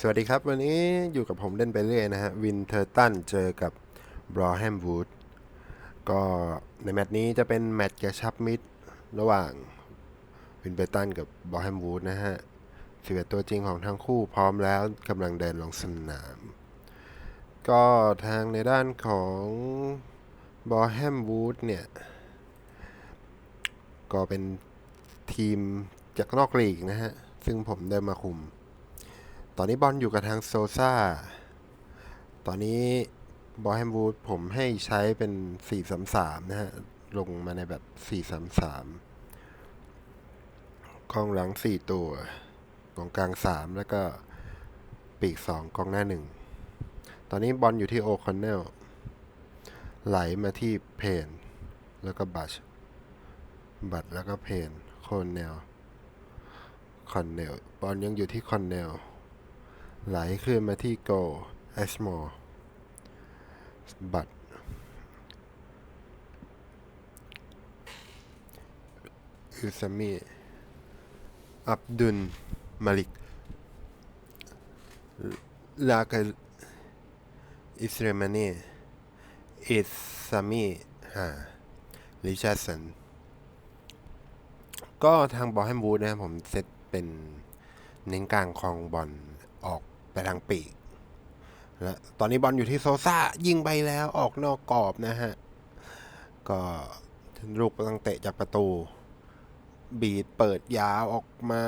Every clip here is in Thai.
สวัสดีครับ วันนี้อยู่กับผมเล่นไปเรื่อยนะฮะวินเทอร์ตันเจอกับบรอแฮมวูดก็ในแมตช์นี้จะเป็นแมตช์กระชับมิตรระหว่างวินเทอร์ตันกับบรอแฮมวูดนะฮะสิบเอ็ดตัวจริงของทั้งคู่พร้อมแล้วกำลังเดินลงสนาม ก็ทางในด้านของบอแฮมวูดเนี่ย ก็เป็นทีมจากนอกลีกนะฮะ ซึ่งผมได้มาคุม ตอนนี้บอลอยู่กับทางโซซ่า ตอนนี้บอลแฮมวูดผมให้ใช้เป็น 4-3-3 นะฮะ ลงมาในแบบ 4-3-3 กองหลัง 4 ตัว กองกลาง 3 แล้วก็ปีก 2 กองหน้า 1 ตอนนี้บอลอยู่ที่โอคอนเนล ไหลมาที่เพน แล้วก็บัช บัตแล้วก็เพนโคนเนล คอนเนล บอลยังอยู่ที่คอนเนล ไหลขึ้นมาที่โกเอชมอร์บัตอุซามีอับดุลมาลิก ลากาอิสเรมานีอิสซามีฮาลิชาสัน ก็ทางบอลแฮมวูดนะครับผมเซตเป็นเน้นกลางคลองบอล ไปทางปีกและตอนนี้บอลอยู่ที่โซซ่ายิงไปแล้วออกนอกกรอบนะฮะ ก็ลูกตั้งเตะจากประตู บีดเปิดยาวออกมา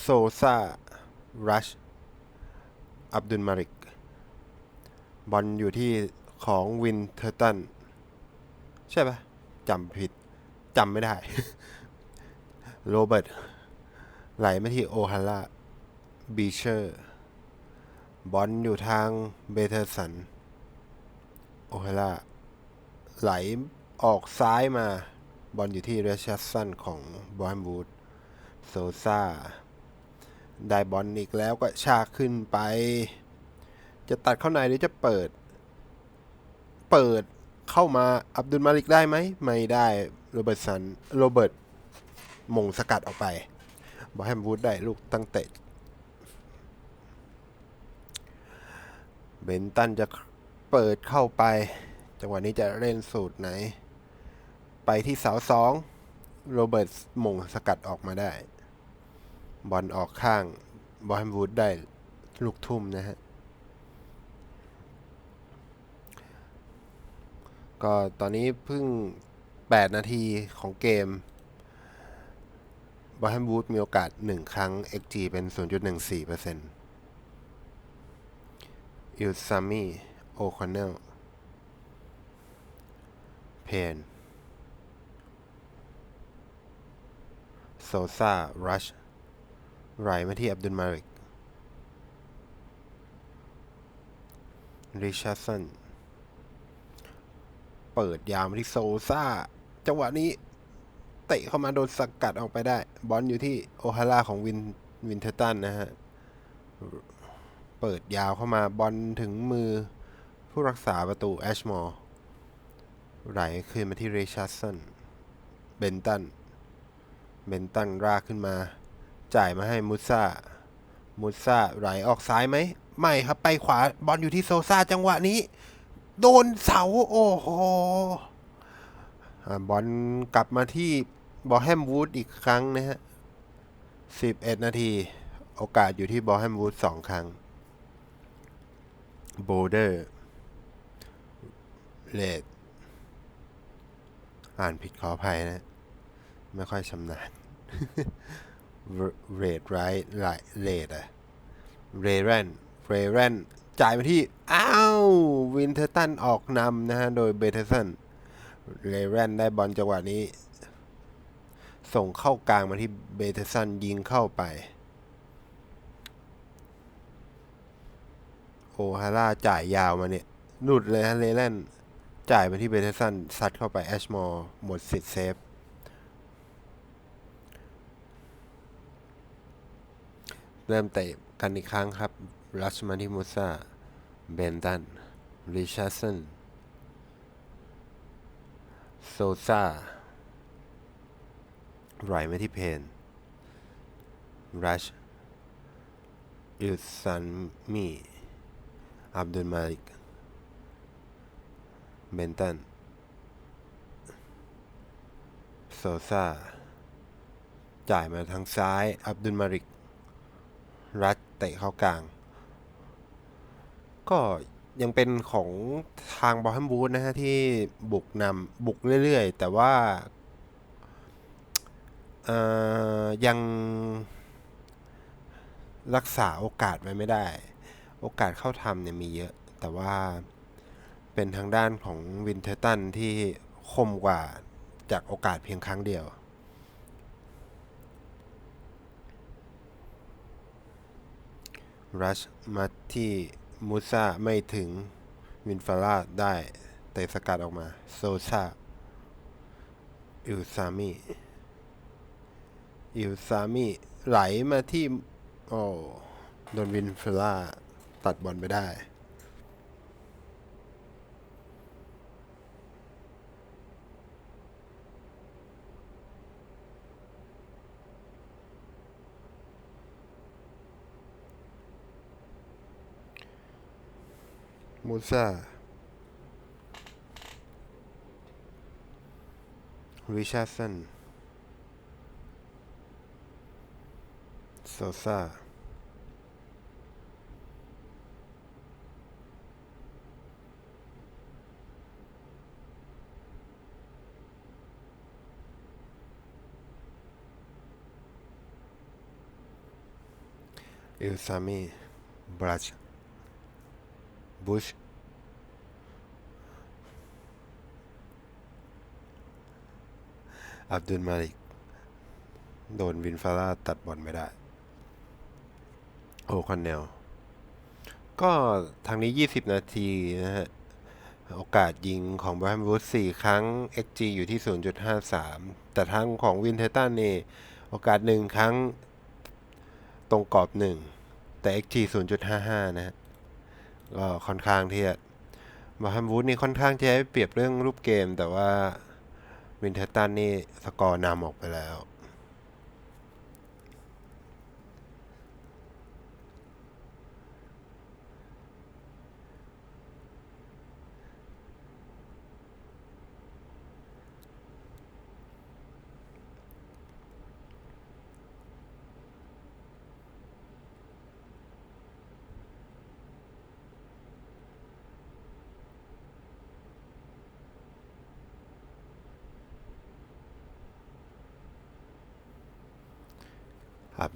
โซซ่ารัชอับดุลมาริก บอลอยู่ที่ของวินเทอร์ตัน ใช่ปะจำผิดจำไม่ได้ โรเบิร์ตไหลมาที่โอฮาร่าบีเชอร์ บอลอยู่ทางเบเทอร์สัน โอฮาร่า ไหลออกซ้ายมา บอลอยู่ที่เรชัสสันของบอลบูดโซซาได้บอลอีกแล้วก็ชากขึ้นไป จะตัดเข้าในหรือจะเปิด เปิดเข้ามาอับดุลมาลิกได้ไหม ไม่ได้โรเบิร์ตสันโรเบิร์ตมงสกัดออกไปบอแฮมวูดได้ลูกตั้งเตะ เบนตันจะเปิดเข้าไป จังหวะนี้จะเล่นสูตรไหน ไปที่เสาสองโรเบิร์ตมงสกัดออกมาได้ บอลออกข้างบอแฮมวูดได้ลูกทุ่มนะฮะ ก็ตอนนี้เพิ่ง 8 นาทีของเกมบอแฮมวูดมีโอกาส 1 ครั้ง XG เป็น 0.14%อิ อิลซามีโอคอนเนลเพนโซซารัชไหลมาที่อับดุลมาริกริชาร์สันเปิดยามที่โซซาจังหวะนี้ เตะเข้ามาโดนสกัดออกไปได้ บอลอยู่ที่โอฮาร่าของวินวินเทอร์ตันนะฮะ เปิดยาวเข้ามาบอลถึงมือผู้รักษาประตูแอชมอร์ไหลขึ้นมาที่เรชัสสันเบนตัน เบนตันรากขึ้นมา จ่ายมาให้มุซ่า มุซ่าไหลออกซ้ายไหม ไม่ครับไปขวาบอลอยู่ที่โซซาจังหวะนี้ โดนเสา โอ้โหอบอลกลับมาที่บอแฮมวูดอีกครั้งนะฮะ 11 นาที โอกาสอยู่ที่บอแฮมวูดสองครั้ง โบเดอร์เลดอ่านผิดขออภัยนะ ไม่ค่อยชำนาญเรดไรท์ไลเลดอะเรเรนเรเรนจ่ายมาที่ อ้าววินเทอร์ตันออกนำนะฮะ โดยเบเทสันเรเรนได้บอลจังหวะนี้ ส่งเข้ากลางมาที่เบเทสันยิงเข้าไป โอฮาร่าจ่ายยาวมาเนี่ยหลุดเลยฮะเรเรนจ่ายมาที่เบเทสันซัดเข้าไปแอชมอร์หมดสิทธิ์เซฟเริ่มเตะกันอีกครั้งครับรัชมาที่มูซาเบนตันริชาร์สันโซซาไหลมาที่เพนรัชอิลซันมี อับดุลมาลิกเบนตันโซซาจ่ายมาทางซ้าย อับดุลมาริก รัดเตะเข้ากลาง ก็ยังเป็นของทางบอลแฮมบูธนะฮะ ที่บุกนำบุกเรื่อยๆ แต่ว่ายังรักษาโอกาสไว้ไม่ได้ โอกาสเข้าทำเนี่ยมีเยอะ แต่ว่าเป็นทางด้านของวินเทอร์ตันที่คมกว่าจากโอกาสเพียงครั้งเดียว รัชมาที่มูซาไม่ถึงวินฟาร่าได้เตะสกัดออกมา โซซาอิลซามิอิลซามิไหลมาที่ โอ้โดนวินฟาร่า ตัดบอลไปได้ มูซาริชาร์สันโซซา อิลซามิบรัชบุชอับดุลมาลิก โดนวินฟาร่าตัดบอลไม่ได้ โอคอนเนล ก็ทางนี้ 20 นาทีนะฮะ โอกาสยิงของบรนด์วูด4ครั้ง XG อยู่ที่ 0.53 แต่ทางของวินเทตันนี่ โอกาส1ครั้งตรงกรอบ1 แต่ XG 0.55 นะฮะก็ค่อนข้างที่จะมาฮัมวูดนี่ค่อนข้างจะให้เปรียบเรื่องรูปเกม แต่ว่าวินเทอร์ตันนี่สกอร์นำออกไปแล้ว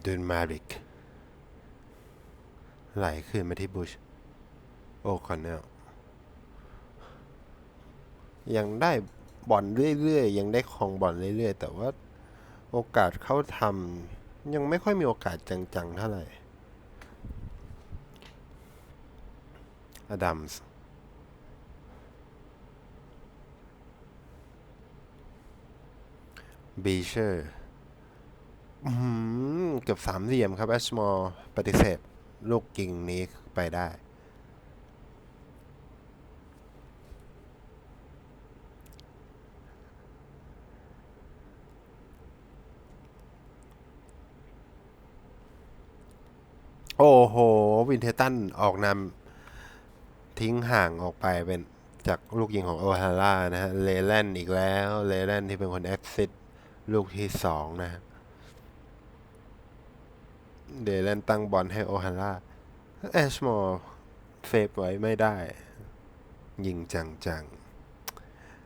ดุลมาริก ไหลขึ้นมาที่บุช โอคอนเนลยังได้บอลเรื่อยๆ ยังได้คองบอลเรื่อยๆ แต่ว่าโอกาสเข้าทำยังไม่ค่อยมีโอกาสจังๆ เท่าไหร่ อดัมส์บีเชอร์ อืมเกือบสามเหลี่ยมครับแอชมอร์ปฏิเสธลูกยิงนี้ไปได้ โอ้โห วินเทตันออกนำทิ้งห่างออกไปเป็นจากลูกยิงของโอฮาร่านะฮะ เลแลนอีกแล้ว เลแลนที่เป็นคนแอคซิสลูกที่สองนะฮะ เดแลนตั้งบอลให้โอฮาร่าแอชมอร์เฟฟไว้ไม่ได้ ยิงจัง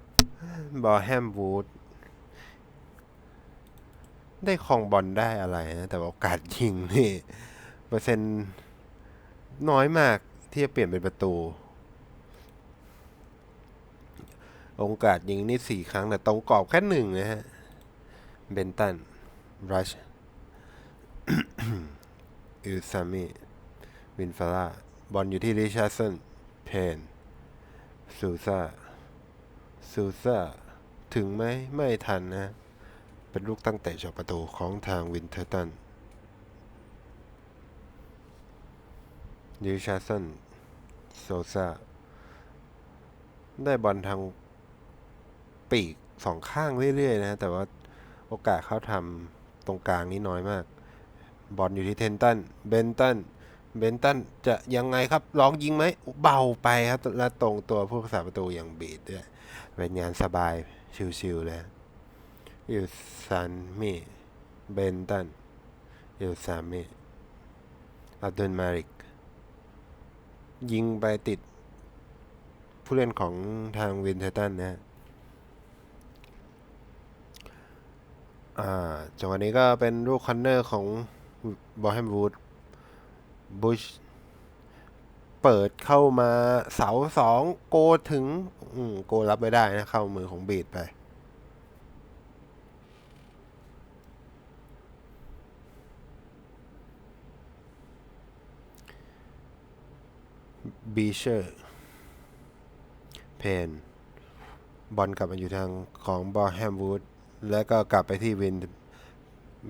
ๆ บอแฮมวูดได้ครองบอลได้อะไรนะ แต่โอกาสยิงนี่ เปอร์เซ็นต์น้อยมากที่จะเปลี่ยนเป็นประตูโอกาสยิงนี่สี่ครั้ง แต่ตรงกรอบแค่หนึ่งนะฮะ เบนตันรัช อิลซามิวินฟาร่าบอลอยู่ที่ริชาร์สันเพนซูซาซูซาถึงไหมไม่ทันนะ เป็นลูกตั้งเตะจากประตูของทางวินเทอร์ตันริชาร์สันโซซาได้บอลทางปีกสองข้างเรื่อยๆนะ แต่ว่าโอกาสเข้าทำตรงกลางนี้น้อยมาก บอลอยู่ที่เทนตัน เบนตัน เบนตันจะยังไงครับ ลองยิงไหม เบาไปครับ และตรงตัวผู้รักษาประตูอย่างบีดด้วย เป็นงานสบาย ชิวๆเลยอยู่ซันมี่ เบนตันอยู่ซามี่อับดุลมาริก ยิงไปติด ผู้เล่นของทางวินเทอร์ตันนะฮะอ่าจังหวะนี้ก็เป็นลูกคอนเนอร์ของ บอแฮมวูดบุชเปิดเข้ามาเสาสองโกถึงอืโกรับไม่ได้นะ เข้ามือของบีดไป บีเชอร์ เพน บอลกลับมาอยู่ทางของบอแฮมวูด แล้วก็กลับไปที่วิน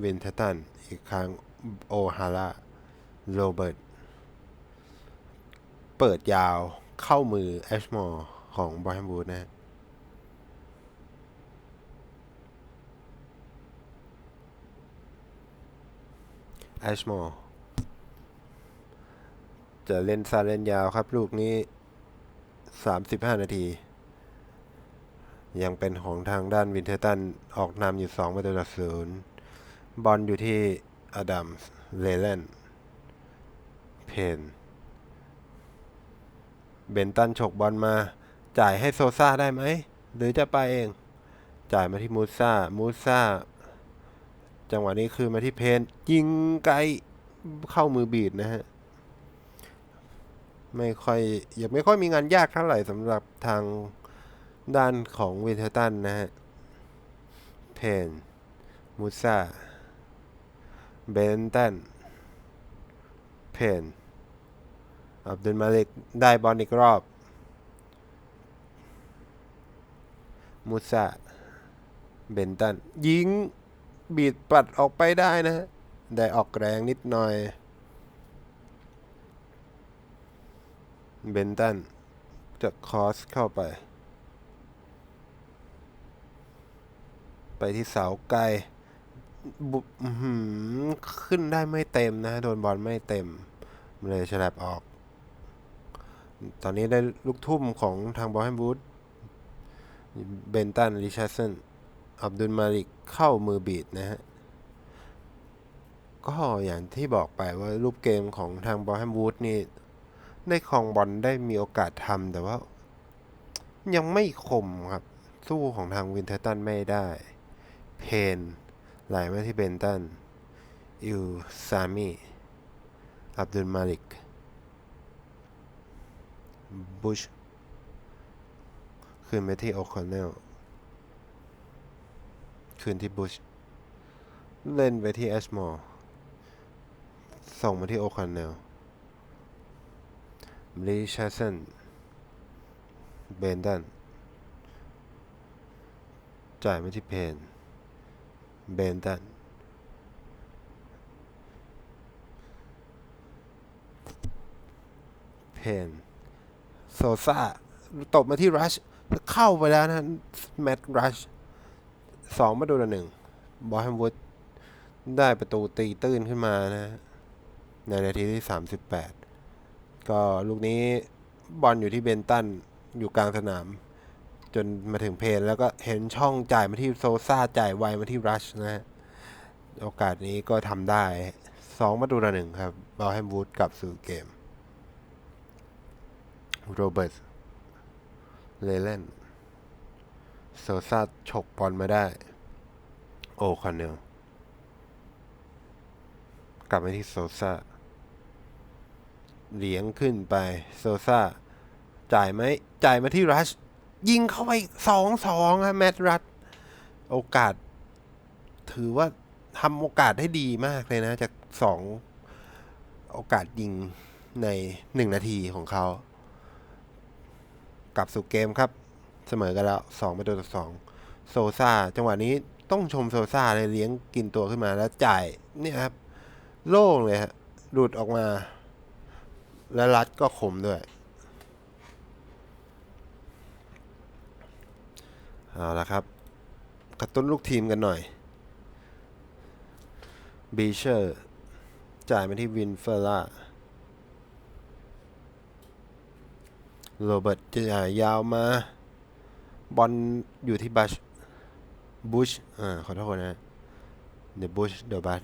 วินเทตันอีกครั้ง โอฮาร่าโรเบิร์ต เปิดยาวเข้ามือแอชมอร์ของบอยแฮมวูดนะฮะแอชมอร์จะเล่นซาเล่นยาวครับลูกนี้ 35 นาที ยังเป็นของทางด้านวินเทอร์ตัน ออกนำอยู่ 2 ประตูต่อศูนย์บอลอยู่ที่ อดัมส์เลเลนเพนเบนตันฉกบอลมา จ่ายให้โซซ่าได้ไหม หรือจะไปเอง จ่ายมาที่มูซ่า มูซ่า จังหวะนี้คือมาที่เพน ยิงไกลเข้ามือบีดนะฮะ ไม่ค่อยยังไม่ค่อยมีงานยากเท่าไหร่สำหรับทางด้านของเวนเทอร์ตันนะฮะ เพน มูซ่า เบนตันเพนอับดุลมาลิกได้บอลอีกรอบ มูซาเบนตัน ยิง บีดปัดออกไปได้นะฮะได้ออกแรงนิดหน่อย เบนตันจะคอสเข้าไป ไปที่เสาไกล บุขึ้นได้ไม่เต็มนะ โดนบอลไม่เต็มเลยฉลับออก ตอนนี้ได้ลูกทุ่มของทางบอลแฮมบูดเบนตันริชาร์สันอับดุลมาลิกเข้ามือบีดนะฮะ ก็อย่างที่บอกไปว่ารูปเกมของทางบอลแฮมบูดนี่ ได้ครองบอลได้มีโอกาสทำแต่ว่า ยังไม่คมครับ สู้ของทางวินเทอร์ตันไม่ได้ เพน ไหลมาที่เบนตันอิวซามีอับดุลมาลิกบุชคืนไปที่โอคอนเนลคืนที่บุชเล่นไปที่แอชมอร์ส่งมาที่โอคอนเนลลิชาร์สันเบนดันจ่ายมาที่เพน เบนดันเพนโซซ่าตบมาที่รัชเข้าไปแล้วนะแมตต์รัชสองประตูต่อหนึ่งบอลแฮมวูดได้ประตูตีตื้นขึ้นมานะ ในนาทีที่ 38 ก็ลูกนี้บอลอยู่ที่เบนตันอยู่กลางสนาม จนมาถึงเพนแล้วก็เห็นช่องจ่ายมาที่โซซ่าจ่ายไวมาที่รัชนะฮะโอกาสนี้ก็ทำได้สองประตูต่อหนึ่งครับบอลแฮมวูดกลับสู่เกมโรเบิร์ตเลเลนโซซ่าฉกบอลมาได้ โอคอนเนลกลับมาที่โซซ่าเหลียงขึ้นไปโซซ่าจ่ายไหมจ่ายมาที่รัช ยิงเข้าไปสองสองฮะแมตต์รัชโอกาส ถือว่าทำโอกาสได้ดีมากเลยนะ จากสองโอกาสยิงในหนึ่งนาทีของเขา กลับสู่เกมครับ เสมอกันแล้วสองประตูต่อสองโซซ่าจังหวะนี้ต้องชมโซซ่าเลยเลี้ยงกินตัวขึ้นมาแล้วจ่ายเนี่ยครับ โล่งเลยฮะหลุดออกมา แล้วรัดก็คมด้วย เอาละครับ กระตุ้นลูกทีมกันหน่อยบีเชอร์จ่ายไปที่วินเฟล่าโรเบิร์ตจะยาวมา บอลอยู่ที่บัชบูชอ่าขอโทษนะเดอะบูชเดอะบัช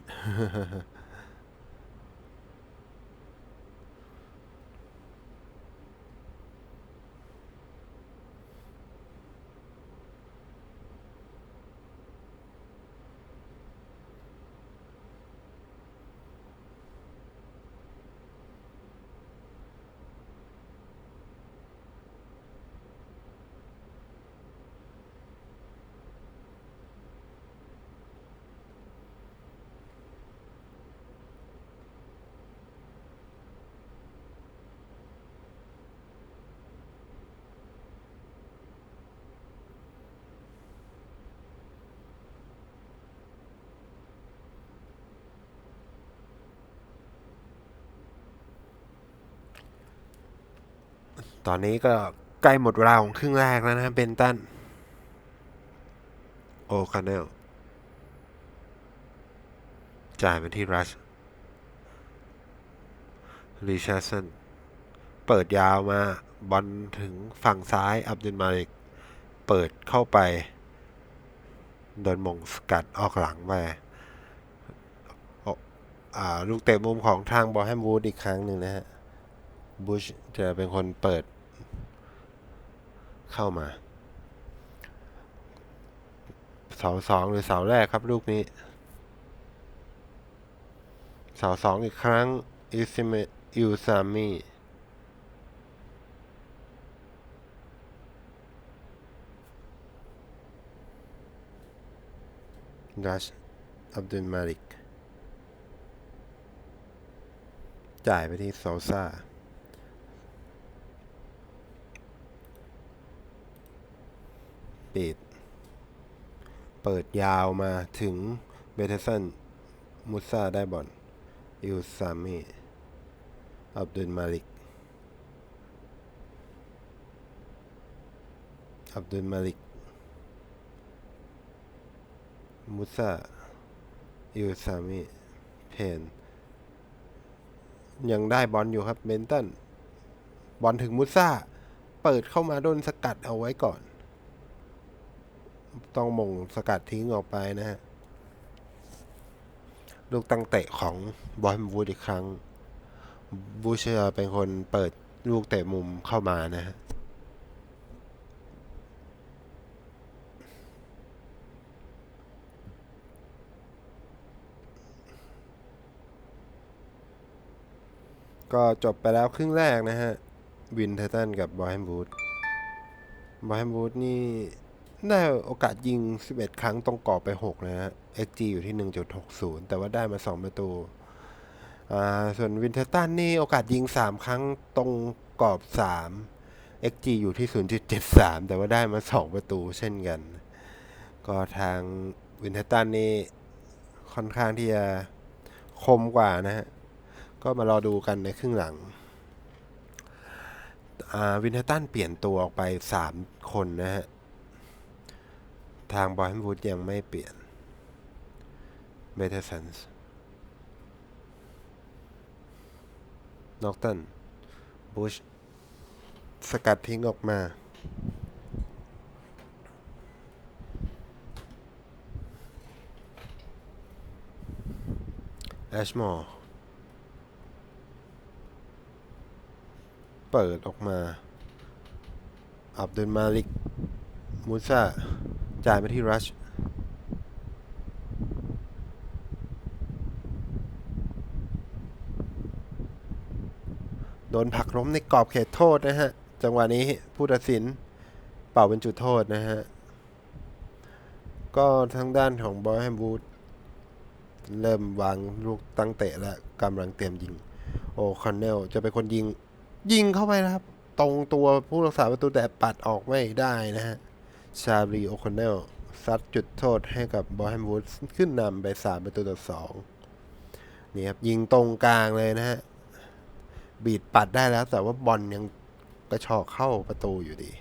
ตอนนี้ก็ใกล้หมดเวลาของครึ่งแรกแล้วนะเบนตัน โอคาเนล จ่ายไปที่รัชริชาร์สัน เปิดยาวมาบอลถึงฝั่งซ้ายอับดุลมาลิก เปิดเข้าไป โดนมงสกัดออกหลังไปออ่าลูกเตะมุมของทางบอลแฮมวูดอีกครั้งหนึ่งนะฮะ บุชจะเป็นคนเปิด เข้ามา เสาสองหรือเสาแรกครับลูกนี้ เสาสองอีกครั้งอิซิเมอิซามิดัชอับดุลมาลิก จ่ายไปที่โซซา ปิดเปิดยาวมาถึงเบเทสันมุซาได้บอลอิวซามิอับดุลมาลิก อับดุลมาลิก มุซาอิวซามิเพนยังได้บอลอยู่ครับเบนตันบอลถึงมุซาเปิดเข้ามาโดนสกัดเอาไว้ก่อน ต้องมงสกัดทิ้งออกไปนะฮะ ลูกตั้งเตะของบอลวูดอีกครั้ง บูเชอร์เป็นคนเปิดลูกเตะมุมเข้ามานะฮะก็จบไปแล้วครึ่งแรกนะฮะ วินเทอร์ตันกับบอยแฮมวูดบอยแฮมวูดนี่ ได้โอกาสยิง 11 ครั้งตรงกรอบไป 6 นะฮะ XG อยู่ที่ 1.60 แต่ว่าได้มา 2 ประตู อ่า ส่วนวินเทอร์ตันนี่โอกาสยิง 3 ครั้งตรงกรอบ 3 XG อยู่ที่ 0.73 แต่ว่าได้มา 2 ประตูเช่นกัน ก็ทางวินเทอร์ตันนี่ค่อนข้างที่จะคมกว่านะฮะ ก็มารอดูกันในครึ่งหลังวินเทอร์ตันเปลี่ยนตัวออกไป 3 คนนะฮะ ทางบอยแฮมวูดยังไม่เปลี่ยนเบเทสันส์นอกตันบุชสกัดทิ้งออกมา แอชมอร์เปิดออกมา อับดุลมาลิก มูซา จ่ายมาที่รัชโดนผลักล้มในกรอบเขตโทษนะฮะ จังหวะนี้ผู้ตัดสินเป่าเป็นจุดโทษนะฮะ ก็ทางด้านของบอยแฮมวูดเริ่มวางลูกตั้งเตะแล้วกำลังเตรียมยิง โอคอนเนลจะเป็นคนยิง ยิงเข้าไปนะครับ ตรงตัวผู้รักษาประตูแต่ปัดออกไม่ได้นะฮะ ชาบรีโอคอนเนลซัดจุดโทษให้กับบอแฮมวูดขึ้นนำไปสามประตูต่อสองนี่ครับยิงตรงกลางเลยนะฮะ บีดปัดได้แล้ว แต่ว่าบอลยังกระชอกเข้าประตูอยู่ดี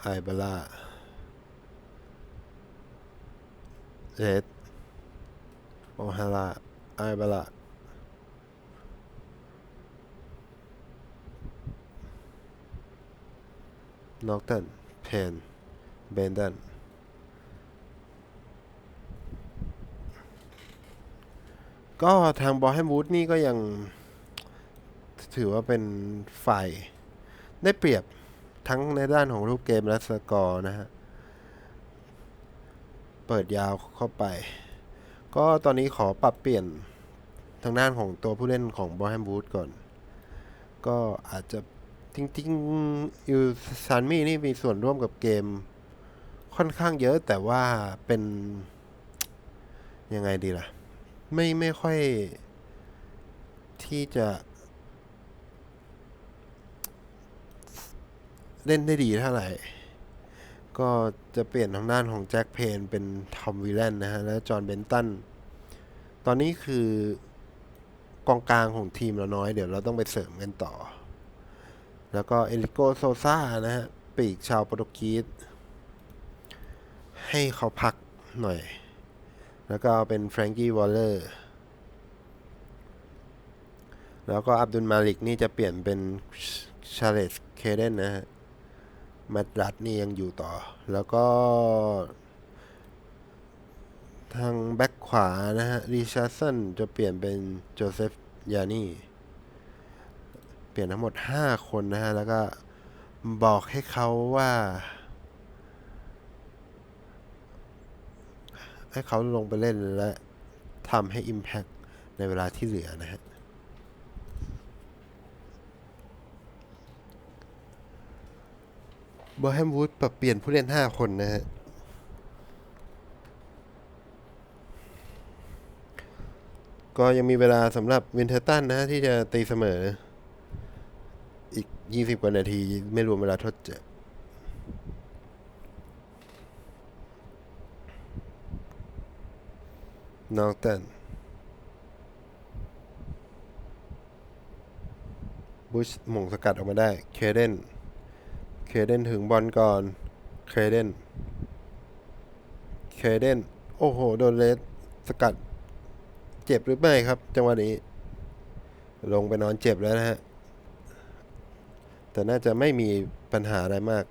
ไอบาร่าเรดโอฮาร่าไอบาร่า นอกตันเพนเบนดันก็ทางบอ h แฮมวูดนี่ก็ยังถือว่าเป็นฝ่ายได้เปรียบทั้งในด้านของรูปเกมและสกอร์นะฮะ เปิดยาวเข้าไป ก็ตอนนี้ขอปรับเปลี่ยนทางด้านของตัวผู้เล่นของบอแฮมวูดก่อน ก็อาจจะ จริงๆยูซานมี่นี่มีส่วนร่วมกับเกม ค่อนข้างเยอะแต่ว่าเป็น ยังไงดีล่ะ ไม่ไม่ค่อยที่จะ เล่นได้ดีเท่าไหร่ ก็จะเปลี่ยนทางด้านของแจ็คเพนเป็นทอมวิลเลนนะฮะ และจอห์นเบนตัน ตอนนี้คือกองกลางของทีมเราน้อย เดี๋ยวเราต้องไปเสริมกันต่อ แล้วก็เอลิโกโซซานะฮะ ปีกชาวโปรตุเกสให้เขาพักหน่อย แล้วก็เป็นแฟรงกี้วอลเลอร์แล้วก็อับดุลมาลิกนี่จะเปลี่ยนเป็นชาเลสเคเดนนะฮะมาดรัดนี่ยังอยู่ต่อ แล้วก็ ทางแบ็คขวานะฮะริชาร์สันจะเปลี่ยนเป็นโจเซฟยานี่ เปลี่ยนทั้งหมด 5 คนนะฮะ แล้วก็บอกให้เขาว่า ให้เขาลงไปเล่นและทำให้ Impact ในเวลาที่เหลือนะฮะบอแฮมวูดปรับเปลี่ยนผู้เล่น 5 คนนะฮะ ก็ยังมีเวลาสำหรับวินเทอร์ตันนะฮะ ที่จะตีเสมอ อีก20กว่านาที ไม่รวมเวลาทดเจ็บนอกตันบุชหม่งสกัดออกมาได้ เคเดน เคเดนถึงบอลก่อน เคเดน เคเดน โอ้โห โดนเลสสกัด เจ็บหรือไม่ครับ จังหวะนี้ ลงไปนอนเจ็บแล้วนะฮะ แต่น่าจะไม่มีปัญหาอะไรมาก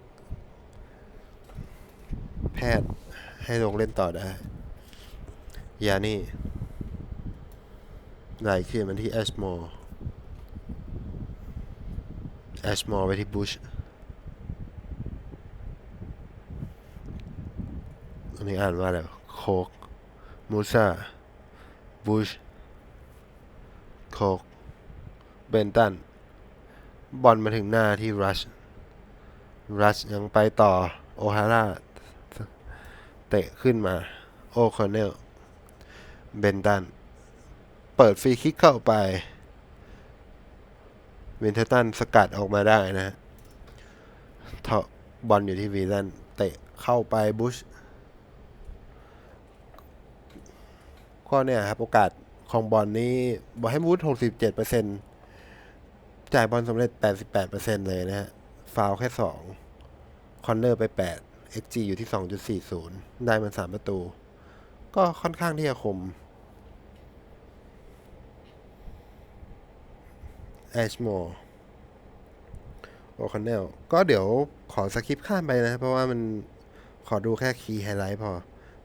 แพทย์ให้ลงเล่นต่อได้ยานี่ไหลขึ้นมันที่แอชมอร์แอชมอร์ไปที่บุชอันนี้อ่านว่าอะไรโคกมูซาบุชโคกเบนตัน บอลมาถึงหน้าที่รัช รัชยังไปต่อ โอฮาร่า เตะขึ้นมา โอคอนเนล เบนตัน เปิดฟรีคิกเข้าไปวินเทตันสกัดออกมาได้นะเทาะบอลอยู่ที่วีลันเตะเข้าไปบุชก็เนี่ยครับ โอกาสของบอลนี้บอลให้วูด67% จ่ายบอลสำเร็จ 88%เลยนะฮะ ฟาวล์แค่ 2 คอนเนอร์ไป 8 XG อยู่ที่ 2.40 ได้มัน 3 ประตู ก็ค่อนข้างที่จะคมแอชมอร์โอคอนเนลก็เดี๋ยวขอสคริปต์ข้ามไปนะ เพราะว่ามันขอดูแค่คีย์ไฮไลท์พอ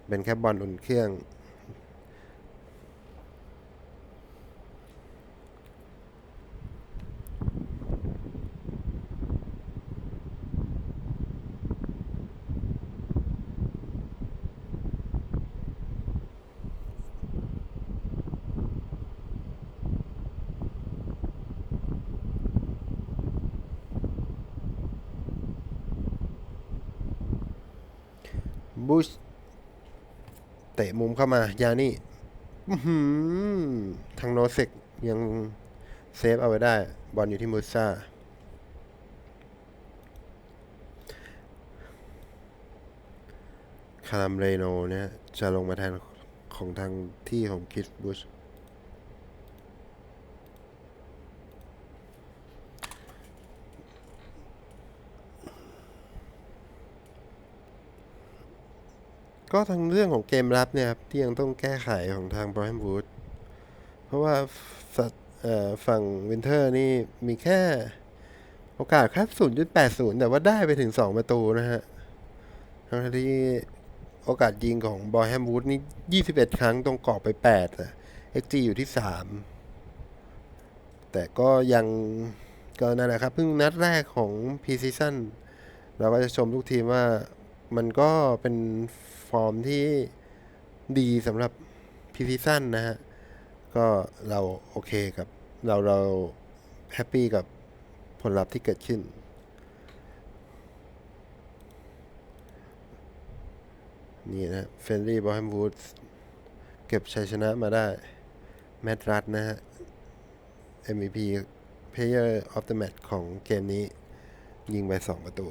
เป็นแค่บอลอุ่นเครื่อง บูชเตะมุมเข้ามายานี่อื้อหือทางโนเซกยังเซฟเอาไว้ได้ บอลอยู่ที่มูซ่าคารัมเรโนเนี่ยจะลงมาแทนของทางที่ของคิสบุช ก็ทางเรื่องของเกมรับเนี่ยครับที่ยังต้องแก้ไขของทางบร a นวูดเพราะว่าฝั่งวินเทอร์นี่มีแค่โอกาสแค่0.80แต่ว่าได้ไปถึง2ประตูนะฮะทั้งที่โอกาสยิงของบอยแฮมวูดนี่21ครั้งตรงกรอบไป8อะ XG อยู่ที่3แต่ก็ยังก็นั่นแหละครับเพิ่งนัดแรกของพีซีซั่นเราก็จะชมทุกทีมว่ามันก็เป็น ฟอร์มที่ดีสำหรับพีซีซั่นนะฮะ ก็เราโอเคกับ เราเราแฮปปี้กับผลลัพธ์ที่เกิดขึ้น นี่นะเฟนรี่บอแฮมวูดเก็บชัยชนะมาได้ แมตรัตนะฮะ MVP Player of the Match ของเกมนี้ ยิงไป 2 ประตู